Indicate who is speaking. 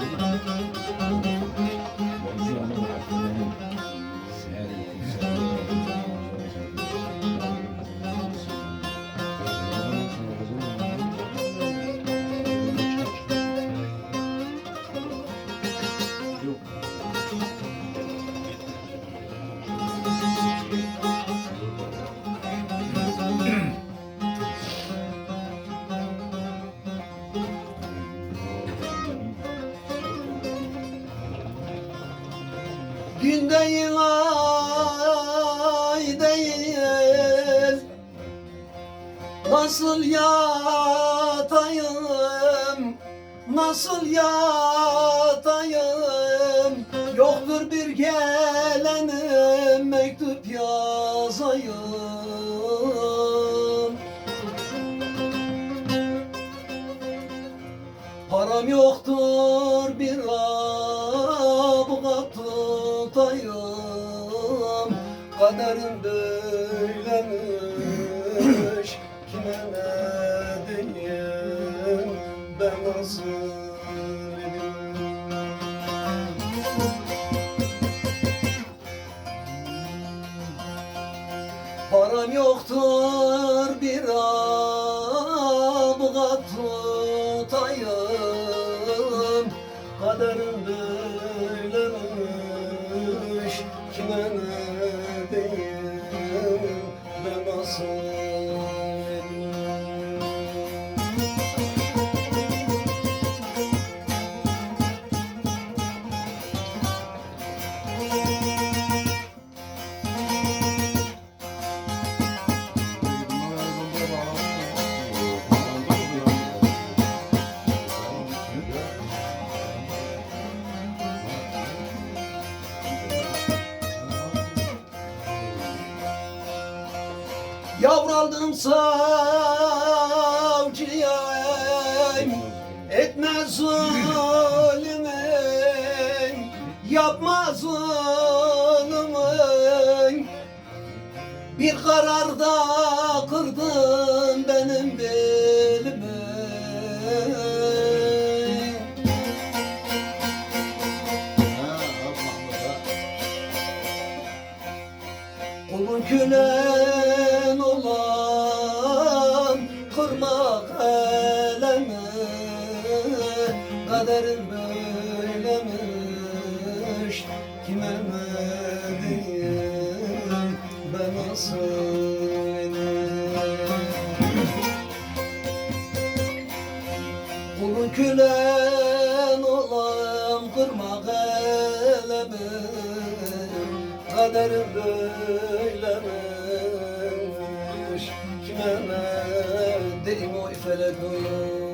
Speaker 1: Música değil ay değil. Nasıl yatayım Nasıl yatayım? Yoktur bir gelenim Mektup yazayım. Param yoktur bir avukat tutayım Kaderim böylemiş. Kime ne diyeyim ben nasıl Param yoktur bir avukat tutayım. Kaderim böylemiş Yavraldım Etme zulümü Yapma zulümü. Bir kararda kırdın benim belimi Kulun külen Kaderin böylemiş. Kime ne diyeyim ben edeyim Kulun külen olan kırmak elemi Kaderim böylemiş. Kime ne deyim o felek oyun